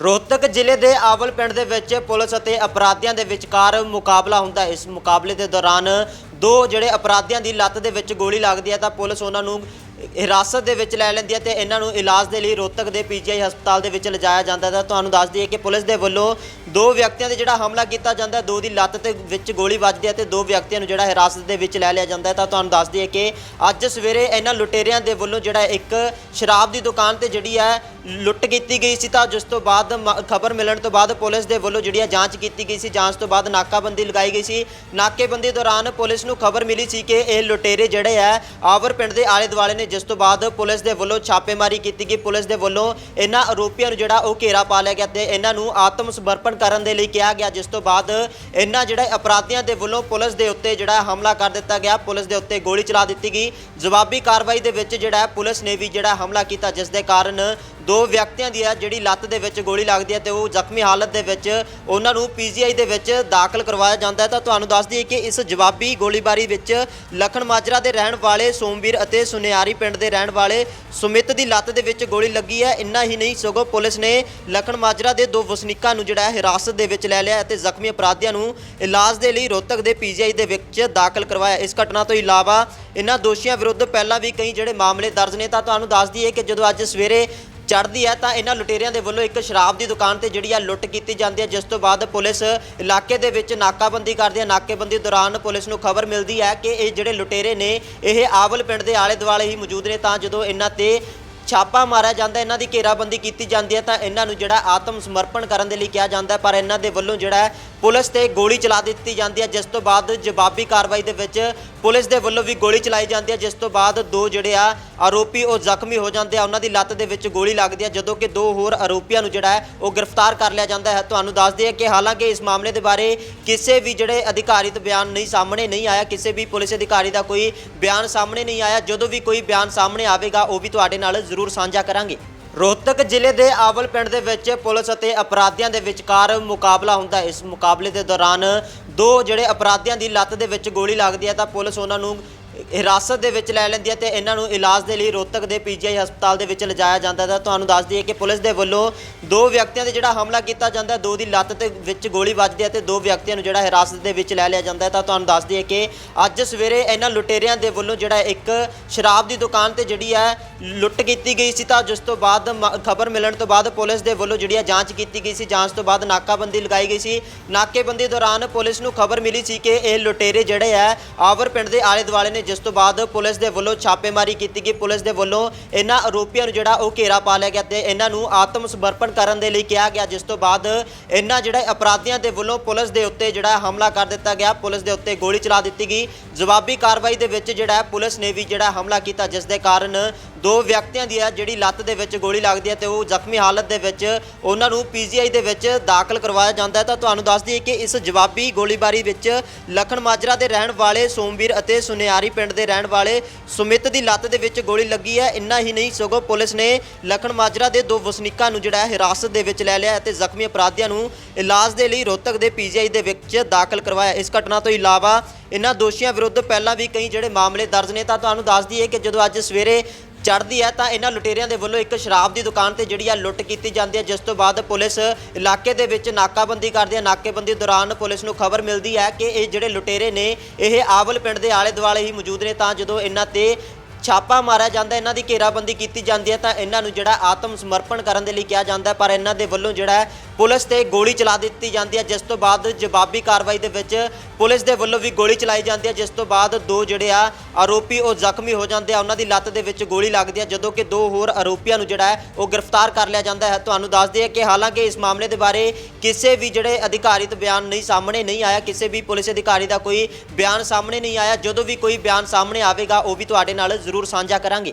ਰੋਹਤਕ ਜ਼ਿਲ੍ਹੇ ਦੇ ਆਵਲ ਪਿੰਡ ਦੇ ਵਿੱਚ ਪੁਲਿਸ ਅਤੇ ਅਪਰਾਧੀਆਂ ਦੇ ਵਿਚਕਾਰ ਮੁਕਾਬਲਾ ਹੁੰਦਾ ਹੈ। ਇਸ ਮੁਕਾਬਲੇ ਦੇ ਦੌਰਾਨ ਦੋ ਜਿਹੜੇ ਅਪਰਾਧੀਆਂ ਦੀ ਲੱਤ ਦੇ ਵਿੱਚ ਗੋਲੀ ਲੱਗਦੀ ਹੈ ਤਾਂ ਪੁਲਿਸ ਉਹਨਾਂ ਨੂੰ ਹਿਰਾਸਤ ਦੇ ਵਿੱਚ ਲੈ ਲੈਂਦੀ ਹੈ ਤੇ ਇਹਨਾਂ ਨੂੰ ਇਲਾਜ ਦੇ ਲਈ ਰੋਹਤਕ ਦੇ ਪੀਜੀਆਈ ਹਸਪਤਾਲ ਦੇ ਵਿੱਚ ਲਿਜਾਇਆ ਜਾਂਦਾ ਹੈ। ਤਾਂ ਤੁਹਾਨੂੰ ਦੱਸ ਦਈਏ ਕਿ ਪੁਲਿਸ ਦੇ ਵੱਲੋਂ ਦੋ ਵਿਅਕਤੀਆਂ ਦੇ ਜਿਹੜਾ ਹਮਲਾ ਕੀਤਾ ਜਾਂਦਾ ਦੋ ਦੀ ਲੱਤ ਤੇ ਵਿੱਚ ਗੋਲੀ ਵੱਜਦੀ ਹੈ ਤੇ ਦੋ ਵਿਅਕਤੀਆਂ ਨੂੰ ਜਿਹੜਾ ਹਿਰਾਸਤ ਦੇ ਵਿੱਚ ਲੈ ਲਿਆ ਜਾਂਦਾ ਹੈ। ਤਾਂ ਤੁਹਾਨੂੰ ਦੱਸ ਦਈਏ ਕਿ ਅੱਜ ਸਵੇਰੇ ਇਹਨਾਂ ਲੁਟੇਰਿਆਂ ਦੇ ਵੱਲੋਂ ਜਿਹੜਾ ਇੱਕ ਸ਼ਰਾਬ ਦੀ ਦੁਕਾਨ ਤੇ ਜਿਹੜੀ ਹੈ ਲੁੱਟ ਕੀਤੀ ਗਈ ਸੀ। ਤਾਂ ਜਿਸ ਤੋਂ ਬਾਅਦ ਖਬਰ ਮਿਲਣ ਤੋਂ ਬਾਅਦ ਪੁਲਿਸ ਦੇ ਵੱਲੋਂ ਜਿਹੜੀ ਹੈ ਜਾਂਚ ਕੀਤੀ ਗਈ ਸੀ। ਜਾਂਚ ਤੋਂ ਬਾਅਦ ਨਾਕਾਬੰਦੀ ਲਗਾਈ ਗਈ ਸੀ। ਨਾਕੇਬੰਦੀ ਦੌਰਾਨ ਪੁਲਿਸ ਨੂੰ ਖਬਰ ਮਿਲੀ ਸੀ ਕਿ ਇਹ ਲੁਟੇਰੇ ਜਿਹੜੇ ਹੈ, ਆਵਰ ਪਿੰਡ ਦੇ ਆਲੇ ਦੁਆਲੇ ਨੇ ਜਿਸ ਤੋਂ ਬਾਅਦ ਪੁਲਿਸ ਦੇ ਵੱਲੋਂ ਛਾਪੇਮਾਰੀ ਕੀਤੀ ਗਈ। ਪੁਲਿਸ ਦੇ ਵੱਲੋਂ ਇਹਨਾਂ ਆਰੋਪੀਆਂ ਨੂੰ ਜਿਹੜਾ ਉਹ ਘੇਰਾ ਪਾ ਲਿਆ ਗਿਆ ਤੇ ਇਹਨਾਂ ਨੂੰ ਆਤਮ ਸਮਰਪਣ ਕਰਨ ਦੇ ਲਈ ਕਿਹਾ ਗਿਆ, ਜਿਸ ਤੋਂ ਬਾਅਦ ਇਹਨਾਂ ਜਿਹੜੇ ਅਪਰਾਧੀਆਂ ਦੇ ਵੱਲੋਂ ਪੁਲਿਸ ਦੇ ਉੱਤੇ ਜਿਹੜਾ ਹਮਲਾ ਕਰ ਦਿੱਤਾ ਗਿਆ। ਪੁਲਿਸ ਦੇ ਉੱਤੇ ਗੋਲੀ ਚਲਾ ਦਿੱਤੀ ਗਈ। ਜਵਾਬੀ ਕਾਰਵਾਈ ਦੇ ਵਿੱਚ ਜਿਹੜਾ ਪੁਲਿਸ ਨੇ ਵੀ ਜਿਹੜਾ ਹਮਲਾ ਕੀਤਾ, ਜਿਸ ਦੇ ਕਾਰਨ ਦੋ ਵਿਅਕਤੀਆਂ ਦੀ ਹੈ ਜਿਹੜੀ ਲੱਤ ਦੇ ਵਿੱਚ ਗੋਲੀ ਲੱਗਦੀ ਹੈ ਤੇ ਉਹ ਜ਼ਖਮੀ ਹਾਲਤ ਦੇ ਵਿੱਚ ਉਹਨਾਂ ਨੂੰ ਪੀਜੀਆਈ ਦੇ ਵਿੱਚ ਦਾਖਲ ਕਰਵਾਇਆ ਜਾਂਦਾ ਹੈ। ਤਾਂ ਤੁਹਾਨੂੰ ਦੱਸ ਦਈਏ ਕਿ ਇਸ ਜਵਾਬੀ ਗੋਲੀਬਾਰੀ ਵਿੱਚ ਲਖਣ ਮਾਜਰਾ ਦੇ ਰਹਿਣ ਵਾਲੇ ਸੋਮਵੀਰ ਅਤੇ ਸੁਨਿਆਰੀ ਪਿੰਡ ਦੇ ਰਹਿਣ ਵਾਲੇ ਸੁਮਿਤ ਦੀ ਲੱਤ ਦੇ ਵਿੱਚ ਗੋਲੀ ਲੱਗੀ ਹੈ। ਇੰਨਾ ਹੀ ਨਹੀਂ, ਸਗੋਂ ਪੁਲਿਸ ਨੇ ਲਖਣ ਮਾਜਰਾ ਦੇ ਦੋ ਵਸਨੀਕਾਂ ਨੂੰ ਜਿਹੜਾ ਹੈ ਹਿਰਾਸਤ ਦੇ ਵਿੱਚ ਲੈ ਲਿਆ ਅਤੇ ਜ਼ਖਮੀ ਅਪਰਾਧੀਆਂ ਨੂੰ ਇਲਾਜ ਦੇ ਲਈ ਰੋਹਤਕ ਦੇ ਪੀਜੀਆਈ ਦੇ ਵਿੱਚ ਦਾਖਲ ਕਰਵਾਇਆ ਇਸ ਘਟਨਾ ਤੋਂ ਇਲਾਵਾ ਇਹਨਾਂ ਦੋਸ਼ੀਆਂ ਵਿਰੁੱਧ ਪਹਿਲਾਂ ਵੀ ਕਈ ਜਿਹੜੇ ਮਾਮਲੇ ਦਰਜ ਨੇ। ਤਾਂ ਤੁਹਾਨੂੰ ਦੱਸ ਦਈਏ ਕਿ ਜਦੋਂ ਅੱਜ ਸਵੇਰੇ ਚੜ੍ਹਦੀ ਹੈ ਤਾਂ ਇਹਨਾਂ ਲੁਟੇਰਿਆਂ ਦੇ ਵੱਲੋਂ ਇੱਕ ਸ਼ਰਾਬ ਦੀ ਦੁਕਾਨ ਤੇ ਜਿਹੜੀ ਆ ਲੁੱਟ ਕੀਤੀ ਜਾਂਦੀ ਹੈ, ਜਿਸ ਤੋਂ ਬਾਅਦ ਪੁਲਿਸ ਇਲਾਕੇ ਦੇ ਵਿੱਚ ਨਾਕਾਬੰਦੀ ਕਰਦੀ ਹੈ। ਨਾਕੇਬੰਦੀ ਦੌਰਾਨ ਪੁਲਿਸ ਨੂੰ ਖਬਰ ਮਿਲਦੀ ਹੈ ਕਿ ਇਹ ਜਿਹੜੇ ਲੁਟੇਰੇ ਨੇ, ਇਹ ਆਵਲ ਪਿੰਡ ਦੇ ਆਲੇ ਦੁਆਲੇ ਹੀ ਮੌਜੂਦ ਨੇ। ਤਾਂ ਜਦੋਂ ਇਹਨਾਂ ਤੇ ਛਾਪਾ ਮਾਰਿਆ ਜਾਂਦਾ, ਇਹਨਾਂ ਦੀ ਘੇਰਾਬੰਦੀ ਕੀਤੀ ਜਾਂਦੀ ਹੈ ਤਾਂ ਇਹਨਾਂ ਨੂੰ ਜਿਹੜਾ ਆਤਮ ਸਮਰਪਣ ਕਰਨ ਦੇ ਲਈ ਕਿਹਾ ਜਾਂਦਾ ਪਰ ਇਹਨਾਂ ਦੇ ਵੱਲੋਂ ਜਿਹੜਾ ਪੁਲਿਸ ਤੇ ਗੋਲੀ ਚਲਾ ਦਿੱਤੀ ਜਾਂਦੀ ਹੈ, ਜਿਸ ਤੋਂ ਬਾਅਦ ਜਵਾਬੀ ਕਾਰਵਾਈ ਦੇ ਵਿੱਚ ਪੁਲਿਸ ਦੇ ਵੱਲੋਂ ਵੀ ਗੋਲੀ ਚਲਾਈ ਜਾਂਦੀ ਹੈ, ਜਿਸ ਤੋਂ ਬਾਅਦ ਦੋ ਜਿਹੜੇ ਆ ਆਰੋਪੀ ਉਹ ਜ਼ਖਮੀ ਹੋ ਜਾਂਦੇ ਆ, ਉਹਨਾਂ ਦੀ ਲੱਤ ਦੇ ਵਿੱਚ ਗੋਲੀ ਲੱਗਦੀ ਹੈ, ਜਦੋਂ ਕਿ ਦੋ ਹੋਰ ਆਰੋਪੀਆਂ ਨੂੰ ਜਿਹੜਾ ਹੈ, ਉਹ ਗ੍ਰਿਫਤਾਰ ਕਰ ਲਿਆ ਜਾਂਦਾ ਹੈ। ਤੁਹਾਨੂੰ ਦੱਸ ਦਈਏ ਕਿ ਹਾਲਾਂਕਿ ਇਸ ਮਾਮਲੇ ਦੇ ਬਾਰੇ ਕਿਸੇ ਵੀ ਜਿਹੜੇ ਅਧਿਕਾਰੀ ਅਧਿਕਾਰਿਤ ਬਿਆਨ ਨਹੀਂ ਸਾਹਮਣੇ ਨਹੀਂ ਆਇਆ, ਕਿਸੇ ਵੀ ਪੁਲਿਸ ਅਧਿਕਾਰੀ ਦਾ ਕੋਈ ਬਿਆਨ ਸਾਹਮਣੇ ਨਹੀਂ ਆਇਆ, ਜਦੋਂ ਵੀ ਕੋਈ ਬਿਆਨ ਸਾਹਮਣੇ ਆਵੇਗਾ, ਉਹ ਵੀ ਤੁਹਾਡੇ ਨਾਲ ਜ਼ਰੂਰ ਸਾਂਝਾ ਕਰਾਂਗੇ। ਰੋਹਤਕ ਜ਼ਿਲ੍ਹੇ ਦੇ ਆਵਲ ਪਿੰਡ ਦੇ ਵਿੱਚ ਪੁਲਿਸ ਅਤੇ ਅਪਰਾਧੀਆਂ ਦੇ ਵਿਚਕਾਰ ਮੁਕਾਬਲਾ ਹੁੰਦਾ ਹੈ। ਇਸ ਮੁਕਾਬਲੇ ਦੇ ਦੌਰਾਨ ਦੋ ਜਿਹੜੇ ਅਪਰਾਧੀਆਂ ਦੀ ਲੱਤ ਦੇ ਵਿੱਚ ਗੋਲੀ ਲੱਗਦੀ ਹੈ ਤਾਂ ਪੁਲਿਸ ਉਹਨਾਂ ਨੂੰ ਹਿਰਾਸਤ ਦੇ ਵਿੱਚ ਲੈ ਲੈਂਦੀ ਹੈ ਤੇ ਇਹਨਾਂ ਨੂੰ ਇਲਾਜ ਦੇ ਲਈ ਰੋਹਤਕ ਦੇ ਪੀਜੀਆਈ ਹਸਪਤਾਲ ਦੇ ਵਿੱਚ ਲਿਜਾਇਆ ਜਾਂਦਾ ਹੈ। ਤਾਂ ਤੁਹਾਨੂੰ ਦੱਸ ਦਈਏ ਕਿ ਪੁਲਿਸ ਦੇ ਵੱਲੋਂ ਦੋ ਵਿਅਕਤੀਆਂ ਦੇ ਜਿਹੜਾ ਹਮਲਾ ਕੀਤਾ ਜਾਂਦਾ ਹੈ, ਦੋ ਦੀ ਲੱਤ ਤੇ ਵਿੱਚ ਗੋਲੀ ਵੱਜਦੀ ਹੈ ਤੇ ਦੋ ਵਿਅਕਤੀਆਂ ਨੂੰ ਜਿਹੜਾ ਹਿਰਾਸਤ ਦੇ ਵਿੱਚ ਲੈ ਲਿਆ ਜਾਂਦਾ ਹੈ। ਤਾਂ ਤੁਹਾਨੂੰ ਦੱਸ ਦਈਏ ਕਿ ਅੱਜ ਸਵੇਰੇ ਇਹਨਾਂ ਲੁਟੇਰਿਆਂ ਦੇ ਵੱਲੋਂ ਜਿਹੜਾ ਇੱਕ ਸ਼ਰਾਬ ਦੀ ਦੁਕਾਨ ਤੇ ਜਿਹੜੀ ਹੈ ਲੁੱਟ ਕੀਤੀ ਗਈ ਸੀ। ਤਾਂ ਜਿਸ ਤੋਂ ਬਾਅਦ ਖਬਰ ਮਿਲਣ ਤੋਂ ਬਾਅਦ ਪੁਲਿਸ ਦੇ ਵੱਲੋਂ ਜਿਹੜੀ ਹੈ ਜਾਂਚ ਕੀਤੀ ਗਈ ਸੀ। ਜਾਂਚ ਤੋਂ ਬਾਅਦ ਨਾਕਾਬੰਦੀ ਲਗਾਈ ਗਈ ਸੀ। ਨਾਕੇਬੰਦੀ ਦੌਰਾਨ ਪੁਲਿਸ ਨੂੰ ਖਬਰ ਮਿਲੀ ਸੀ ਕਿ ਇਹ ਲੁਟੇਰੇ ਜਿਹੜੇ ਹੈ, ਆਵਰ ਪਿੰਡ ਦੇ ਆਲੇ ਦੁਆਲੇ ਨੇ ਜਿਸ ਤੋਂ ਬਾਅਦ ਪੁਲਿਸ ਦੇ ਵੱਲੋਂ ਛਾਪੇਮਾਰੀ ਕੀਤੀ ਗਈ। ਪੁਲਿਸ ਦੇ ਵੱਲੋਂ ਇਹਨਾਂ ਆਰੋਪੀਆਂ ਨੂੰ ਜਿਹੜਾ ਉਹ ਘੇਰਾ ਪਾ ਲਿਆ ਗਿਆ ਤੇ ਇਹਨਾਂ ਨੂੰ ਆਤਮ ਸਮਰਪਣ ਕਰਨ ਦੇ ਲਈ ਕਿਹਾ ਗਿਆ, ਜਿਸ ਤੋਂ ਬਾਅਦ ਇਹਨਾਂ ਜਿਹੜੇ ਅਪਰਾਧੀਆਂ ਦੇ ਵੱਲੋਂ ਪੁਲਿਸ ਦੇ ਉੱਤੇ ਜਿਹੜਾ ਹਮਲਾ ਕਰ ਦਿੱਤਾ ਗਿਆ। ਪੁਲਿਸ ਦੇ ਉੱਤੇ ਗੋਲੀ ਚਲਾ ਦਿੱਤੀ ਗਈ। ਜਵਾਬੀ ਕਾਰਵਾਈ ਦੇ ਵਿੱਚ ਜਿਹੜਾ ਪੁਲਿਸ ਨੇ ਵੀ ਜਿਹੜਾ ਹਮਲਾ ਕੀਤਾ, ਜਿਸ ਦੇ ਕਾਰਨ ਦੋ ਵਿਅਕਤੀਆਂ ਦੀ ਹੈ, ਜਿਹੜੀ ਲੱਤ ਦੇ ਵਿੱਚ ਗੋਲੀ ਲੱਗਦੀ ਹੈ ਤੇ ਉਹ ਜ਼ਖਮੀ ਹਾਲਤ ਦੇ ਵਿੱਚ ਉਹਨਾਂ ਨੂੰ ਪੀਜੀਆਈ ਦੇ ਵਿੱਚ ਦਾਖਲ ਕਰਵਾਇਆ ਜਾਂਦਾ ਹੈ। ਤਾਂ ਤੁਹਾਨੂੰ ਦੱਸ ਦਈਏ ਕਿ ਇਸ ਜਵਾਬੀ ਗੋਲੀਬਾਰੀ ਵਿੱਚ ਲਖਣ ਮਾਜਰਾ ਦੇ ਰਹਿਣ ਵਾਲੇ ਸੋਮਵੀਰ ਅਤੇ ਸੁਨਿਆਰੀ ਪਿੰਡ ਦੇ ਰਹਿਣ ਵਾਲੇ ਸੁਮਿਤ ਦੀ ਲੱਤ ਦੇ ਵਿੱਚ ਗੋਲੀ ਲੱਗੀ ਹੈ। ਇੰਨਾ ਹੀ ਨਹੀਂ, ਸਗੋਂ ਪੁਲਿਸ ਨੇ ਲਖਣ ਮਾਜਰਾ ਦੇ ਦੋ ਵਸਨੀਕਾਂ ਨੂੰ ਜਿਹੜਾ ਹੈ ਹਿਰਾਸਤ ਦੇ ਵਿੱਚ ਲੈ ਲਿਆ ਅਤੇ ਜ਼ਖਮੀ ਅਪਰਾਧੀਆਂ ਨੂੰ ਇਲਾਜ ਦੇ ਲਈ ਰੋਹਤਕ ਦੇ ਪੀਜੀਆਈ ਦੇ ਵਿੱਚ ਦਾਖਲ ਕਰਵਾਇਆ। ਇਸ ਘਟਨਾ ਤੋਂ ਇਲਾਵਾ ਇਹਨਾਂ ਦੋਸ਼ੀਆਂ ਵਿਰੁੱਧ ਪਹਿਲਾਂ ਵੀ ਕਈ ਜਿਹੜੇ ਮਾਮਲੇ ਦਰਜ ਨੇ ਤਾਂ ਤੁਹਾਨੂੰ ਦੱਸ ਦਈਏ ਕਿ ਜਦੋਂ ਅੱਜ ਸਵੇਰੇ ਚੜ੍ਹਦੀ ਹੈ ਤਾਂ ਇਹਨਾਂ ਲੁਟੇਰਿਆਂ ਦੇ ਵੱਲੋਂ ਇੱਕ ਸ਼ਰਾਬ ਦੀ ਦੁਕਾਨ ਤੇ ਜਿਹੜੀ ਆ ਲੁੱਟ ਕੀਤੀ ਜਾਂਦੀ ਹੈ, ਜਿਸ ਤੋਂ ਬਾਅਦ ਪੁਲਿਸ ਇਲਾਕੇ ਦੇ ਵਿੱਚ ਨਾਕਾਬੰਦੀ ਕਰਦੀ ਹੈ। ਨਾਕੇਬੰਦੀ ਦੌਰਾਨ ਪੁਲਿਸ ਨੂੰ ਖਬਰ ਮਿਲਦੀ ਹੈ ਕਿ ਇਹ ਜਿਹੜੇ ਲੁਟੇਰੇ ਨੇ, ਇਹ ਆਵਲ ਪਿੰਡ ਦੇ ਆਲੇ ਦੁਆਲੇ ਹੀ ਮੌਜੂਦ ਨੇ। ਤਾਂ ਜਦੋਂ ਇਹਨਾਂ ਤੇ ਛਾਪਾ ਮਾਰਿਆ ਜਾਂਦਾ, ਇਹਨਾਂ ਦੀ ਘੇਰਾਬੰਦੀ ਕੀਤੀ ਜਾਂਦੀ ਹੈ ਤਾਂ ਇਹਨਾਂ ਨੂੰ ਜਿਹੜਾ ਆਤਮ ਸਮਰਪਣ ਕਰਨ ਦੇ ਲਈ ਕਿਹਾ ਜਾਂਦਾ ਪਰ ਇਹਨਾਂ ਦੇ ਵੱਲੋਂ ਜਿਹੜਾ ਹੈ ਪੁਲਿਸ ਤੇ ਗੋਲੀ ਚਲਾ ਦਿੱਤੀ ਜਾਂਦੀ ਹੈ, ਜਿਸ ਤੋਂ ਬਾਅਦ ਜਵਾਬੀ ਕਾਰਵਾਈ ਦੇ ਵਿੱਚ ਪੁਲਿਸ ਦੇ ਵੱਲੋਂ ਵੀ ਗੋਲੀ ਚਲਾਈ ਜਾਂਦੀ ਹੈ, ਜਿਸ ਤੋਂ ਬਾਅਦ ਦੋ ਜਿਹੜੇ ਆ ਆਰੋਪੀ ਉਹ ਜ਼ਖਮੀ ਹੋ ਜਾਂਦੇ ਆ, ਉਹਨਾਂ ਦੀ ਲੱਤ ਦੇ ਵਿੱਚ ਗੋਲੀ ਲੱਗਦੀ ਹੈ, ਜਦੋਂ ਕਿ ਦੋ ਹੋਰ ਆਰੋਪੀਆਂ ਨੂੰ ਜਿਹੜਾ ਹੈ ਉਹ ਗ੍ਰਿਫਤਾਰ ਕਰ ਲਿਆ ਜਾਂਦਾ ਹੈ। ਤੁਹਾਨੂੰ ਦੱਸ ਦਈਏ ਕਿ ਹਾਲਾਂਕਿ ਇਸ ਮਾਮਲੇ ਦੇ ਬਾਰੇ ਕਿਸੇ ਵੀ ਜਿਹੜੇ ਅਧਿਕਾਰਿਤ ਬਿਆਨ ਨਹੀਂ ਸਾਹਮਣੇ ਨਹੀਂ ਆਇਆ, ਕਿਸੇ ਵੀ ਪੁਲਿਸ ਅਧਿਕਾਰੀ ਦਾ ਕੋਈ ਬਿਆਨ ਸਾਹਮਣੇ ਨਹੀਂ ਆਇਆ, ਜਦੋਂ ਵੀ ਕੋਈ ਬਿਆਨ ਸਾਹਮਣੇ ਆਵੇਗਾ, ਉਹ ਵੀ ਤੁਹਾਡੇ ਨਾਲ ਜ਼ਰੂਰ ਸਾਂਝਾ ਕਰਾਂਗੇ।